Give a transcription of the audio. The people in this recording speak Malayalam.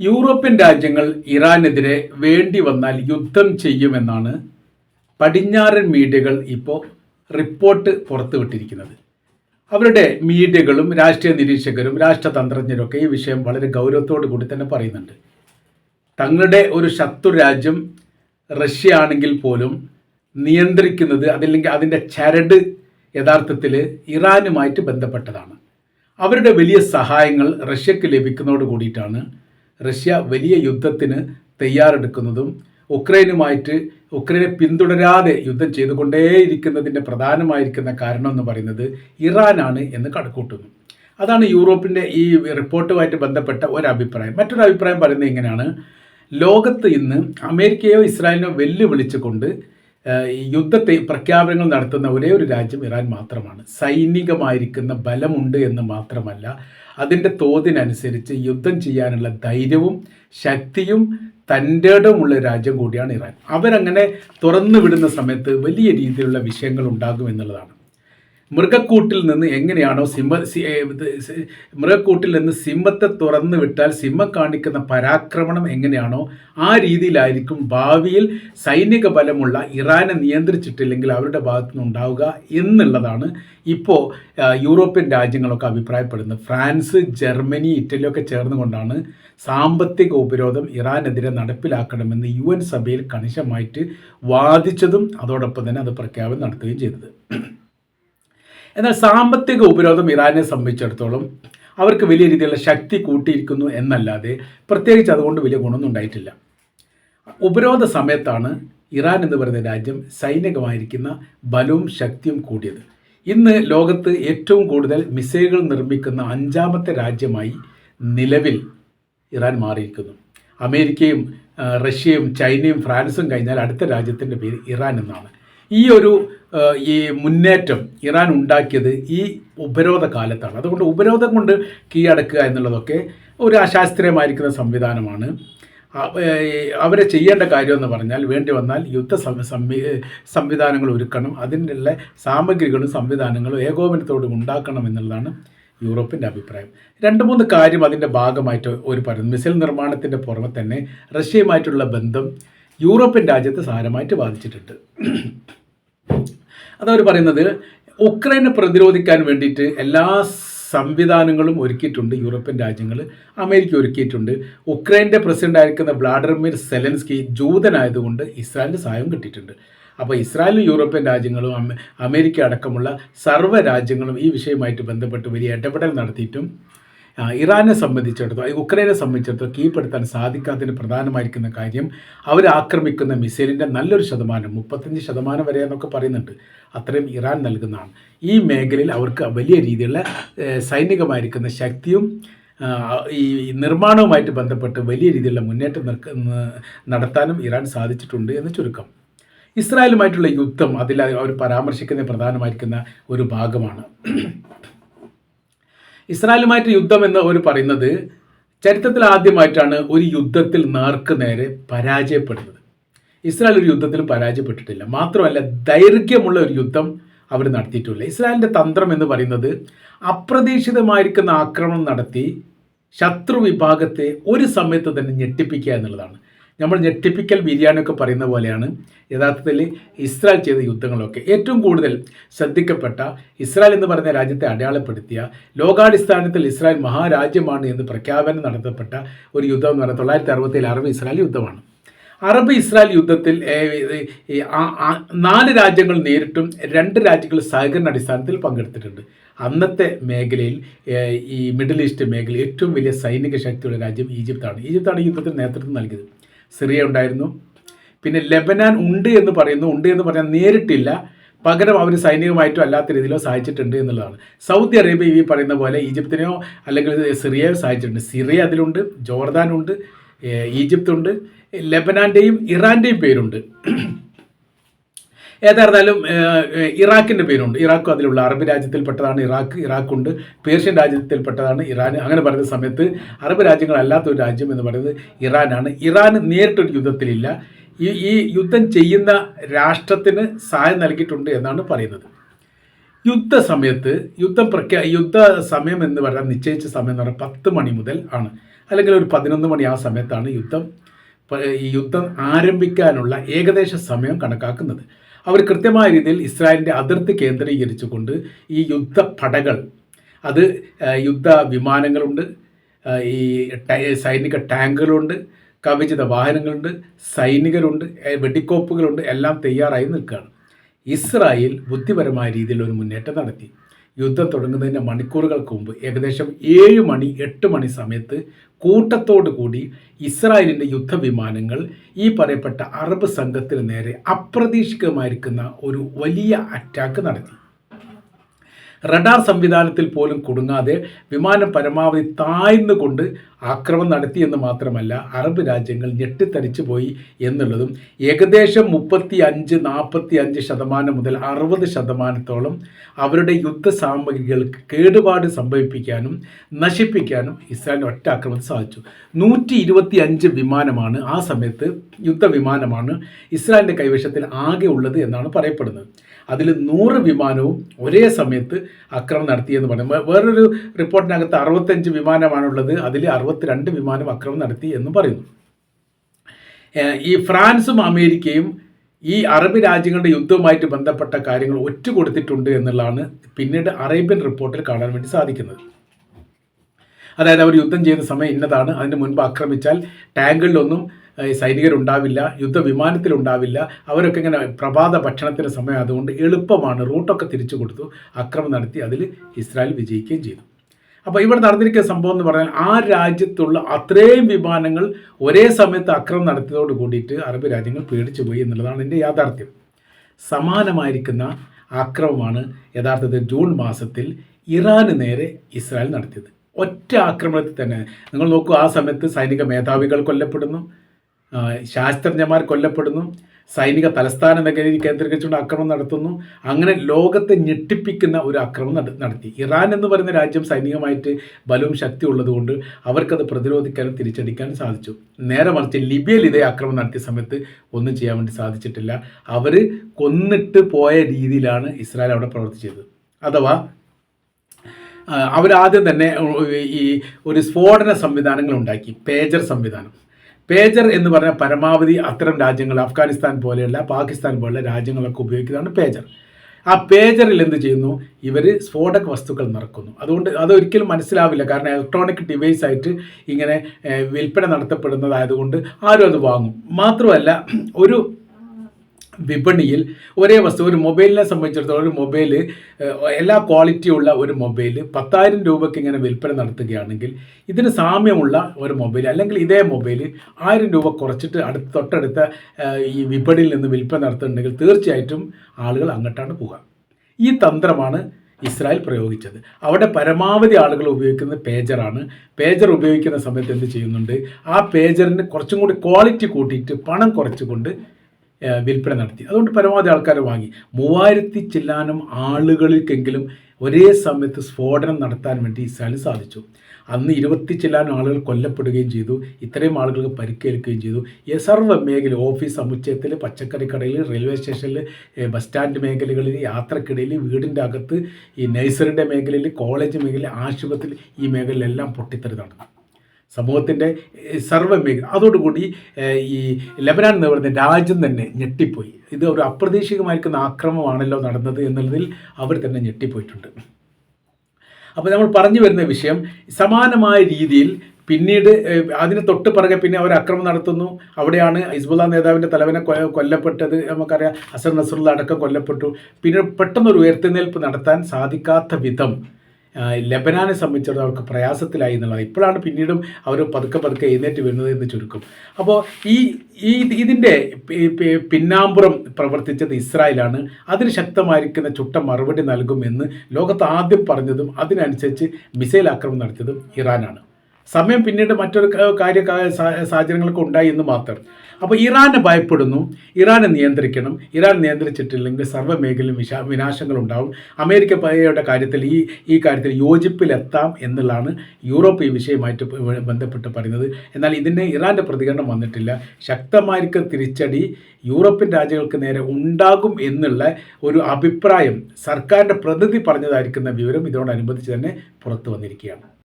യൂറോപ്യൻ രാജ്യങ്ങൾ ഇറാനെതിരെ വേണ്ടി വന്നാൽ യുദ്ധം ചെയ്യുമെന്നാണ് പടിഞ്ഞാറൻ മീഡിയകൾ ഇപ്പോൾ റിപ്പോർട്ട് പുറത്തുവിട്ടിരിക്കുന്നത്. അവരുടെ മീഡിയകളും രാഷ്ട്രീയ നിരീക്ഷകരും രാഷ്ട്രതന്ത്രജ്ഞരൊക്കെ ഈ വിഷയം വളരെ ഗൗരവത്തോടു കൂടി തന്നെ പറയുന്നുണ്ട്. തങ്ങളുടെ ഒരു ശത്രു രാജ്യം റഷ്യ ആണെങ്കിൽ പോലും നിയന്ത്രിക്കുന്നത് അതില്ലെങ്കിൽ അതിന്റെ ചരട് യഥാർത്ഥത്തിൽ ഇറാനുമായിട്ട് ബന്ധപ്പെട്ടതാണ്. അവരുടെ വലിയ സഹായങ്ങൾ റഷ്യക്ക് ലഭിക്കുന്നതോട് കൂടിയിട്ടാണ് റഷ്യ വലിയ യുദ്ധത്തിന് തയ്യാറെടുക്കുന്നതും ഉക്രൈനുമായിട്ട് ഉക്രൈനെ പിന്തുടരാതെ യുദ്ധം ചെയ്തുകൊണ്ടേയിരിക്കുന്നതിന്റെ പ്രധാനമായിരിക്കുന്ന കാരണം എന്ന് പറയുന്നത് ഇറാനാണ് എന്ന് കണക്കൂട്ടുന്നു. അതാണ് യൂറോപ്പിന്റെ ഈ റിപ്പോർട്ടുമായിട്ട് ബന്ധപ്പെട്ട ഒരു അഭിപ്രായം മറ്റൊരു അഭിപ്രായം പറയുന്നത് ഇങ്ങനെയാണ്. ലോകത്ത് ഇന്ന് അമേരിക്കയോ ഇസ്രായേലിനോ വെല്ലുവിളിച്ചുകൊണ്ട് യുദ്ധത്തെ പ്രഖ്യാപനങ്ങൾ നടത്തുന്ന ഒരേ ഒരു രാജ്യം ഇറാൻ മാത്രമാണ്. സൈനികമായിരിക്കുന്ന ബലമുണ്ട് എന്ന് മാത്രമല്ല അതിന്റെ തോതിനനുസരിച്ച് യുദ്ധം ചെയ്യാനുള്ള ധൈര്യവും ശക്തിയും തന്റെ ഇടമുള്ള രാജ്യം കൂടിയാണ് ഇറാൻ. അവരങ്ങനെ തുറന്നു വിടുന്ന സമയത്ത് വലിയ രീതിയിലുള്ള വിഷയങ്ങൾ ഉണ്ടാകും എന്നുള്ളതാണ്. മൃഗക്കൂട്ടിൽ നിന്ന് എങ്ങനെയാണോ സിംഹ മൃഗക്കൂട്ടിൽ നിന്ന് സിംഹത്തെ തുറന്നു വിട്ടാൽ സിംഹം കാണിക്കുന്ന പരാക്രമണം എങ്ങനെയാണോ ആ രീതിയിലായിരിക്കും ഭാവിയിൽ സൈനിക ബലമുള്ള ഇറാനെ നിയന്ത്രിച്ചിട്ടില്ലെങ്കിൽ അവരുടെ ഭാഗത്തു നിന്നുണ്ടാവുക എന്നുള്ളതാണ് ഇപ്പോൾ യൂറോപ്യൻ രാജ്യങ്ങളൊക്കെ അഭിപ്രായപ്പെടുന്നത്. ഫ്രാൻസ് ജർമ്മനി ഇറ്റലിയൊക്കെ ചേർന്നുകൊണ്ടാണ് സാമ്പത്തിക ഉപരോധം ഇറാനെതിരെ നടപ്പിലാക്കണമെന്ന് യു എൻ സഭയിൽ കണിശമായിട്ട് വാദിച്ചതും അതോടൊപ്പം തന്നെ അത് പ്രഖ്യാപനം നടത്തുകയും ചെയ്തത്. എന്നാൽ സാമ്പത്തിക ഉപരോധം ഇറാനെ സംബന്ധിച്ചിടത്തോളം അവർക്ക് വലിയ രീതിയിലുള്ള ശക്തി കൂട്ടിയിരിക്കുന്നു എന്നല്ലാതെ പ്രത്യേകിച്ച് അതുകൊണ്ട് വലിയ ഗുണമൊന്നും ഉണ്ടായിട്ടില്ല. ഉപരോധ സമയത്താണ് ഇറാൻ എന്ന് പറയുന്ന രാജ്യം സൈനികമായിരിക്കുന്ന ബലവും ശക്തിയും കൂടിയത്. ഇന്ന് ലോകത്ത് ഏറ്റവും കൂടുതൽ മിസൈലുകൾ നിർമ്മിക്കുന്ന അഞ്ചാമത്തെ രാജ്യമായി നിലവിൽ ഇറാൻ മാറിയിരിക്കുന്നു. അമേരിക്കയും റഷ്യയും ചൈനയും ഫ്രാൻസും കഴിഞ്ഞാൽ അടുത്ത രാജ്യത്തിന്റെ പേര് ഇറാൻ എന്നാണ്. ഈ ഒരു ഈ മുന്നേറ്റം ഇറാൻ ഉണ്ടാക്കിയത് ഈ ഉപരോധ കാലത്താണ്. അതുകൊണ്ട് ഉപരോധം കൊണ്ട് കീഴടക്കുക എന്നുള്ളതൊക്കെ ഒരു അശാസ്ത്രീയമായിരിക്കുന്ന സംവിധാനമാണ്. അവരെ ചെയ്യേണ്ട കാര്യമെന്ന് പറഞ്ഞാൽ വേണ്ടി വന്നാൽ യുദ്ധ സംവിധാനങ്ങൾ ഒരുക്കണം. അതിനുള്ള സാമഗ്രികളും സംവിധാനങ്ങളും ഏകോപനത്തോടും ഉണ്ടാക്കണം എന്നുള്ളതാണ് യൂറോപ്പിന്റെ അഭിപ്രായം. രണ്ട് മൂന്ന് കാര്യം അതിന്റെ ഭാഗമായിട്ട് ഒരു പറയുന്നു മിസൈൽ നിർമ്മാണത്തിന്റെ പുറമെ തന്നെ റഷ്യയുമായിട്ടുള്ള ബന്ധം യൂറോപ്യൻ രാജ്യത്തെ സാരമായിട്ട് ബാധിച്ചിട്ടുണ്ട്. അതവർ പറയുന്നത് ഉക്രൈനെ പ്രതിരോധിക്കാൻ വേണ്ടിയിട്ട് എല്ലാ സംവിധാനങ്ങളും ഒരുക്കിയിട്ടുണ്ട് യൂറോപ്യൻ രാജ്യങ്ങൾ അമേരിക്ക ഒരുക്കിയിട്ടുണ്ട്. ഉക്രൈന്റെ പ്രസിഡന്റ് ആയിരിക്കുന്ന വ്ളാഡിമിർ സെലൻസ്കി ജൂതനായതുകൊണ്ട് ഇസ്രായേലിന്റെ സഹായം കിട്ടിയിട്ടുണ്ട്. അപ്പോൾ ഇസ്രായേലും യൂറോപ്യൻ രാജ്യങ്ങളും അമേരിക്ക അടക്കമുള്ള സർവ രാജ്യങ്ങളും ഈ വിഷയവുമായിട്ട് ബന്ധപ്പെട്ട് വലിയ ഇടപെടൽ നടത്തിയിട്ടും ഇറാനെ സംബന്ധിച്ചിടത്തോളം ഉക്രൈനെ സംബന്ധിച്ചിടത്തോളം കീഴ്പ്പെടുത്താൻ സാധിക്കാത്തതിന് പ്രധാനമായിരിക്കുന്ന കാര്യം അവർ ആക്രമിക്കുന്ന മിസൈലിന്റെ നല്ലൊരു ശതമാനം മുപ്പത്തഞ്ച് ശതമാനം വരെ എന്നൊക്കെ പറയുന്നുണ്ട്. അത്രയും ഇറാൻ നൽകുന്നതാണ്. ഈ മേഖലയിൽ അവർക്ക് വലിയ രീതിയിലുള്ള സൈനികമായിരിക്കുന്ന ശക്തിയും ഈ നിർമ്മാണവുമായിട്ട് ബന്ധപ്പെട്ട് വലിയ രീതിയിലുള്ള മുന്നേറ്റം നടത്താനും ഇറാൻ സാധിച്ചിട്ടുണ്ട് എന്ന് ചുരുക്കം. ഇസ്രായേലുമായിട്ടുള്ള യുദ്ധം അതിൽ അവർ പരാമർശിക്കുന്ന പ്രധാനമായിരിക്കുന്ന ഒരു ഭാഗമാണ്. ഇസ്രായേലുമായിട്ട് യുദ്ധം എന്ന് അവർ പറയുന്നത് ചരിത്രത്തിൽ ആദ്യമായിട്ടാണ് ഒരു യുദ്ധത്തിൽ നേർക്ക് നേരെ പരാജയപ്പെടുന്നത്. ഇസ്രായേൽ ഒരു യുദ്ധത്തിൽ പരാജയപ്പെട്ടിട്ടില്ല. മാത്രമല്ല ദൈർഘ്യമുള്ള ഒരു യുദ്ധം അവർ നടത്തിയിട്ടില്ല. ഇസ്രായേലിന്റെ തന്ത്രം എന്ന് പറയുന്നത് അപ്രതീക്ഷിതമായിരിക്കുന്ന ആക്രമണം നടത്തി ശത്രു വിഭാഗത്തെ ഒരു സമയത്ത് തന്നെ ഞെട്ടിപ്പിക്കുക എന്നുള്ളതാണ്. നമ്മൾ ഞെട്ടിപ്പിക്കൽ ബിരിയാണിയൊക്കെ പറയുന്ന പോലെയാണ്. യഥാർത്ഥത്തിൽ ഇസ്രായേൽ ചെയ്ത യുദ്ധങ്ങളൊക്കെ ഏറ്റവും കൂടുതൽ ശ്രദ്ധിക്കപ്പെട്ട ഇസ്രായേൽ എന്ന് പറയുന്ന രാജ്യത്തെ അടയാളപ്പെടുത്തിയ ലോകാടിസ്ഥാനത്തിൽ ഇസ്രായേൽ മഹാരാജ്യമാണ് എന്ന് പ്രഖ്യാപനം നടത്തപ്പെട്ട ഒരു യുദ്ധം എന്ന് പറയുന്നത് തൊള്ളായിരത്തി അറുപത്തിയേഴ് അറബ് ഇസ്രായേൽ യുദ്ധമാണ്. അറബ് ഇസ്രായേൽ യുദ്ധത്തിൽ നാല് രാജ്യങ്ങൾ നേരിട്ടും രണ്ട് രാജ്യങ്ങൾ സഹകരണ അടിസ്ഥാനത്തിൽ പങ്കെടുത്തിട്ടുണ്ട്. അന്നത്തെ മേഖലയിൽ ഈ മിഡിൽ ഈസ്റ്റ് മേഖല ഏറ്റവും വലിയ സൈനിക ശക്തിയുള്ള രാജ്യം ഈജിപ്താണ്. ഈജിപ്താണ് യുദ്ധത്തിന് നേതൃത്വം നൽകിയത്. സിറിയ ഉണ്ടായിരുന്നു. പിന്നെ ലെബനാൻ ഉണ്ട് എന്ന് പറയുന്നു. ഉണ്ട് എന്ന് പറഞ്ഞാൽ നേരിട്ടില്ല. പകരം അവർ സൈനികമായിട്ടോ അല്ലാത്ത രീതിയിലോ സഹായിച്ചിട്ടുണ്ട് എന്നുള്ളതാണ്. സൗദി അറേബ്യ ഈ പറയുന്ന പോലെ ഈജിപ്തിനെയോ അല്ലെങ്കിൽ സിറിയയോ സഹായിച്ചിട്ടുണ്ട്. സിറിയ അതിലുണ്ട് ജോർദാനുണ്ട് ഈജിപ്തുണ്ട് ലെബനാന്റെയും ഇറാന്റെയും പേരുണ്ട്. ഏതായിരുന്നാലും ഇറാഖിന്റെ പേരുണ്ട്. ഇറാഖും അതിലുള്ള അറബ് രാജ്യത്തിൽപ്പെട്ടതാണ് ഇറാഖ് ഇറാഖുണ്ട്. പേർഷ്യൻ രാജ്യത്തിൽപ്പെട്ടതാണ് ഇറാൻ അങ്ങനെ പറയുന്ന സമയത്ത് അറബ് രാജ്യങ്ങളല്ലാത്ത ഒരു രാജ്യം എന്ന് പറയുന്നത് ഇറാനാണ്. ഇറാൻ നേരിട്ടൊരു യുദ്ധത്തിലില്ല. ഈ ഈ യുദ്ധം ചെയ്യുന്ന രാഷ്ട്രത്തിന് സഹായം നൽകിയിട്ടുണ്ട് എന്നാണ് പറയുന്നത്. യുദ്ധ സമയത്ത് യുദ്ധം പ്രഖ്യാ യുദ്ധ സമയം എന്ന് പറയാൻ നിശ്ചയിച്ച സമയം എന്ന് പറഞ്ഞാൽ പത്ത് മണി മുതൽ ആണ്. അല്ലെങ്കിൽ ഒരു പതിനൊന്ന് മണി ആ സമയത്താണ് യുദ്ധം. ഈ യുദ്ധം ആരംഭിക്കാനുള്ള ഏകദേശ സമയം കണക്കാക്കുന്നത്. അവർ കൃത്യമായ രീതിയിൽ ഇസ്രായേലിന്റെ അതിർത്തി കേന്ദ്രീകരിച്ചുകൊണ്ട് ഈ യുദ്ധ പടകൾ അത് യുദ്ധ വിമാനങ്ങളുണ്ട് ഈ സൈനിക ടാങ്കുകളുണ്ട് കവചിത വാഹനങ്ങളുണ്ട് സൈനികരുണ്ട് വെടിക്കോപ്പുകളുണ്ട് എല്ലാം തയ്യാറായി നിൽക്കുകയാണ്. ഇസ്രായേൽ ബുദ്ധിപരമായ രീതിയിൽ ഒരു മുന്നേറ്റം നടത്തി. യുദ്ധം തുടങ്ങുന്നതിന്റെ മണിക്കൂറുകൾക്ക് മുമ്പ് ഏകദേശം ഏഴ് മണി എട്ട് മണി സമയത്ത് കൂട്ടത്തോടു കൂടി ഇസ്രായേലിന്റെ യുദ്ധവിമാനങ്ങൾ ഈ പറയപ്പെട്ട അറബ് സംഘത്തിന് നേരെ അപ്രതീക്ഷിതമായിരിക്കുന്ന ഒരു വലിയ അറ്റാക്ക് നടത്തി. റഡാർ സംവിധാനത്തിൽ പോലും കുടുങ്ങാതെ വിമാനം പരമാവധി താഴ്ന്നുകൊണ്ട് ആക്രമണം നടത്തിയെന്ന് മാത്രമല്ല അറബ് രാജ്യങ്ങൾ ഞെട്ടിത്തരിച്ചു പോയി എന്നുള്ളതും ഏകദേശം മുപ്പത്തി അഞ്ച് നാൽപ്പത്തി അഞ്ച് ശതമാനം മുതൽ അറുപത് ശതമാനത്തോളം അവരുടെ യുദ്ധ സാമഗ്രികൾക്ക് കേടുപാട് സംഭവിപ്പിക്കാനും നശിപ്പിക്കാനും ഇസ്രായേൽ ഒറ്റ ആക്രമണം സാധിച്ചു. നൂറ്റി ഇരുപത്തി അഞ്ച് വിമാനമാണ് ആ സമയത്ത് യുദ്ധവിമാനമാണ് ഇസ്രായേലിന്റെ കൈവശത്തിൽ ആകെ ഉള്ളത് എന്നാണ് പറയപ്പെടുന്നത്. അതിൽ നൂറ് വിമാനവും ഒരേ സമയത്ത് ആക്രമണം നടത്തിയെന്ന് പറയുന്നത് വേറൊരു റിപ്പോർട്ടിനകത്ത് അറുപത്തഞ്ച് വിമാനമാണുള്ളത്. അതിൽ അറുപത്തിരണ്ട് വിമാനം ആക്രമണം നടത്തി എന്ന് പറയുന്നു. ഈ ഫ്രാൻസും അമേരിക്കയും ഈ അറബ് രാജ്യങ്ങളുടെ യുദ്ധവുമായിട്ട് ബന്ധപ്പെട്ട കാര്യങ്ങൾ ഒറ്റ കൊടുത്തിട്ടുണ്ട് എന്നുള്ളതാണ് പിന്നീട് അറേബ്യൻ റിപ്പോർട്ടിൽ കാണാൻ വേണ്ടി സാധിക്കുന്നത്. അതായത് അവർ യുദ്ധം ചെയ്യുന്ന സമയം ഇന്നതാണ്. അതിന് മുൻപ് ആക്രമിച്ചാൽ ടാങ്കുകളിലൊന്നും സൈനികരുണ്ടാവില്ല യുദ്ധവിമാനത്തിലുണ്ടാവില്ല. അവരൊക്കെ ഇങ്ങനെ പ്രഭാത ഭക്ഷണത്തിന്റെ സമയം അതുകൊണ്ട് എളുപ്പമാണ് റൂട്ടൊക്കെ തിരിച്ചു കൊടുത്തു അക്രമം നടത്തി അതിൽ ഇസ്രായേൽ വിജയിക്കുകയും ചെയ്തു. അപ്പോൾ ഇവിടെ നടന്നിരിക്കുന്ന സംഭവം എന്ന് പറഞ്ഞാൽ ആ രാജ്യത്തുള്ള അത്രയും വിമാനങ്ങൾ ഒരേ സമയത്ത് അക്രമം നടത്തിയതോട് കൂടിയിട്ട് അറബ് രാജ്യങ്ങൾ പേടിച്ചു പോയി എന്നുള്ളതാണ് എന്റെ യാഥാർത്ഥ്യം. സമാനമായിരിക്കുന്ന ആക്രമമാണ് യഥാർത്ഥത്തിൽ ജൂൺ മാസത്തിൽ ഇറാന് നേരെ ഇസ്രായേൽ നടത്തിയത്. ഒറ്റ ആക്രമണത്തിൽ തന്നെ. നിങ്ങൾ നോക്കൂ ആ സമയത്ത് സൈനിക മേധാവികൾ കൊല്ലപ്പെടുന്നു ശാസ്ത്രജ്ഞന്മാർ കൊല്ലപ്പെടുന്നു സൈനിക നഗരിയിൽ കേന്ദ്രീകരിച്ചുകൊണ്ട് ആക്രമണം നടത്തുന്നു. അങ്ങനെ ലോകത്തെ ഞെട്ടിപ്പിക്കുന്ന ഒരു ആക്രമണം നടത്തി. ഇറാൻ എന്ന് പറയുന്ന രാജ്യം സൈനികമായിട്ട് ബലവും ശക്തി ഉള്ളതുകൊണ്ട് അവർക്കത് പ്രതിരോധിക്കാനും തിരിച്ചടിക്കാനും സാധിച്ചു. നേരെ മറിച്ച് ലിബിയയിൽ ഇതേ ആക്രമണം നടത്തിയ സമയത്ത് ഒന്നും ചെയ്യാൻ വേണ്ടി സാധിച്ചിട്ടില്ല. അവർ കൊന്നിട്ട് പോയ രീതിയിലാണ് ഇസ്രായേൽ അവിടെ പ്രവർത്തിച്ചത്. അഥവാ അവരാദ്യം തന്നെ ഈ ഒരു സ്ഫോടന സംവിധാനങ്ങൾ ഉണ്ടാക്കി. പേജർ സംവിധാനം. പേജർ എന്ന് പറഞ്ഞാൽ പരമാവധി അത്തരം രാജ്യങ്ങൾ അഫ്ഗാനിസ്ഥാൻ പോലെയുള്ള പാകിസ്ഥാൻ പോലെയുള്ള രാജ്യങ്ങളൊക്കെ ഉപയോഗിക്കുന്നതാണ് പേജർ. ആ പേജറിൽ എന്ത് ചെയ്യുന്നു? ഇവർ സ്ഫോടക വസ്തുക്കൾ നിറക്കുന്നു അതുകൊണ്ട് അതൊരിക്കലും മനസ്സിലാവില്ല. കാരണം ഇലക്ട്രോണിക് ഡിവൈസ് ആയിട്ട് ഇങ്ങനെ വിൽപ്പന നടത്തപ്പെടുന്നതായതുകൊണ്ട് ആരും അത് വാങ്ങും. മാത്രമല്ല ഒരു വിപണിയിൽ ഒരേ വസ്തു ഒരു മൊബൈലിനെ സംബന്ധിച്ചിടത്തോളം ഒരു മൊബൈൽ എല്ലാ ക്വാളിറ്റിയുള്ള ഒരു മൊബൈൽ പത്തായിരം രൂപയ്ക്ക് ഇങ്ങനെ വിൽപ്പന നടത്തുകയാണെങ്കിൽ ഇതിന് സാമ്യമുള്ള ഒരു മൊബൈൽ അല്ലെങ്കിൽ ഇതേ മൊബൈൽ ആയിരം രൂപ കുറച്ചിട്ട് അടുത്ത് തൊട്ടടുത്ത ഈ വിപണിയിൽ നിന്ന് വിൽപ്പന നടത്തുന്നുണ്ടെങ്കിൽ തീർച്ചയായിട്ടും ആളുകൾ അങ്ങോട്ടാണ് പോകുക ഈ തന്ത്രമാണ് ഇസ്രായേൽ പ്രയോഗിച്ചത്. അവിടെ പരമാവധി ആളുകൾ ഉപയോഗിക്കുന്നത് പേജറാണ്. പേജർ ഉപയോഗിക്കുന്ന സമയത്ത് എന്ത് ചെയ്യുന്നുണ്ട്? ആ പേജറിന് കുറച്ചും കൂടി ക്വാളിറ്റി കൂട്ടിയിട്ട് പണം കുറച്ചുകൊണ്ട് വിൽപ്പന നടത്തി. അതുകൊണ്ട് പരമാവധി ആൾക്കാർ വാങ്ങി. മൂവായിരത്തി ചില്ലാനും ആളുകൾക്കെങ്കിലും ഒരേ സമയത്ത് സ്ഫോടനം നടത്താൻ വേണ്ടി ഇസ്രായേലിന് സാധിച്ചു. അന്ന് ഇരുപത്തി ചില്ലാനും ആളുകൾ കൊല്ലപ്പെടുകയും ചെയ്തു. ഇത്രയും ആളുകൾക്ക് പരിക്കേൽക്കുകയും ചെയ്തു. സർവ മേഖല ഓഫീസ് സമുച്ചയത്തിൽ പച്ചക്കറി കടയിൽ റെയിൽവേ സ്റ്റേഷനിൽ ബസ് സ്റ്റാൻഡ് മേഖലകളിൽ യാത്രക്കിടയിൽ വീടിന്റെ അകത്ത് ഈ നഴ്സറിന്റെ മേഖലയിൽ കോളേജ് മേഖലയിൽ ആശുപത്രി ഈ മേഖലയിലെല്ലാം പൊട്ടിത്തെറി നടന്നു. സമൂഹത്തിന്റെ സർവമേഖല അതോടുകൂടി ഈ ലബനാൻ എന്ന് പറയുന്ന രാജ്യം തന്നെ ഞെട്ടിപ്പോയി. ഇത് ഒരു അപ്രതീക്ഷിതമായിരിക്കുന്ന ആക്രമണമാണല്ലോ നടന്നത് എന്നുള്ളതിൽ അവർ തന്നെ ഞെട്ടിപ്പോയിട്ടുണ്ട്. അപ്പോൾ നമ്മൾ പറഞ്ഞു വരുന്ന വിഷയം സമാനമായ രീതിയിൽ പിന്നീട് അതിന് തൊട്ട് പിറകെ പിന്നെ അവർ അക്രമം നടത്തുന്നു. അവിടെയാണ് ഹിസ്ബുല്ല നേതാവിന്റെ തലവനെ കൊല്ലപ്പെട്ടത്. നമുക്കറിയാം അസർ നസറുള്ള അടക്കം കൊല്ലപ്പെട്ടു. പിന്നീട് പെട്ടെന്നൊരു ഉയർത്തെഴുന്നേൽപ്പ് നടത്താൻ സാധിക്കാത്ത വിധം ലബനാനെ സംബന്ധിച്ചിടത്തോളം അവർക്ക് പ്രയാസത്തിലായി എന്നുള്ളത് ഇപ്പോഴാണ് പിന്നീടും അവർ പതുക്കെ പതുക്കെ എഴുന്നേറ്റ് വരുന്നത് എന്ന് ചുരുക്കും. അപ്പോൾ ഈ ഈ ഇതിന്റെ പിന്നാമ്പുറം പ്രവർത്തിച്ചത് ഇസ്രായേലാണ്. അതിന് ശക്തമായിരിക്കുന്ന ചുട്ട മറുപടി നൽകുമെന്ന് ലോകത്ത് ആദ്യം പറഞ്ഞതും അതിനനുസരിച്ച് മിസൈൽ ആക്രമണം നടത്തിയതും ഇറാനാണ്. സമയം പിന്നീട് മറ്റൊരു കാര്യ സാഹചര്യങ്ങളൊക്കെ ഉണ്ടായി എന്ന് മാത്രം. അപ്പോൾ ഇറാനെ ഭയപ്പെടുന്നു. ഇറാനെ നിയന്ത്രിക്കണം. ഇറാൻ നിയന്ത്രിച്ചിട്ടില്ലെങ്കിൽ സർവ മേഖലയും വിശാ അമേരിക്ക അമേരിക്കയുടെ കാര്യത്തിൽ ഈ ഈ കാര്യത്തിൽ യോജിപ്പിലെത്താം എന്നുള്ളതാണ് യൂറോപ്പ് ഈ വിഷയമായിട്ട് ബന്ധപ്പെട്ട് പറയുന്നത്. എന്നാൽ ഇതിന് ഇറാന്റെ പ്രതികരണം വന്നിട്ടില്ല. ശക്തമായിരിക്കും തിരിച്ചടി യൂറോപ്യൻ രാജ്യങ്ങൾക്ക് നേരെ ഉണ്ടാകും എന്നുള്ള ഒരു അഭിപ്രായം സർക്കാരിന്റെ പ്രതിനിധി പറഞ്ഞതായിരിക്കുന്ന വിവരം ഇതോടനുബന്ധിച്ച് തന്നെ പുറത്തു വന്നിരിക്കുകയാണ്.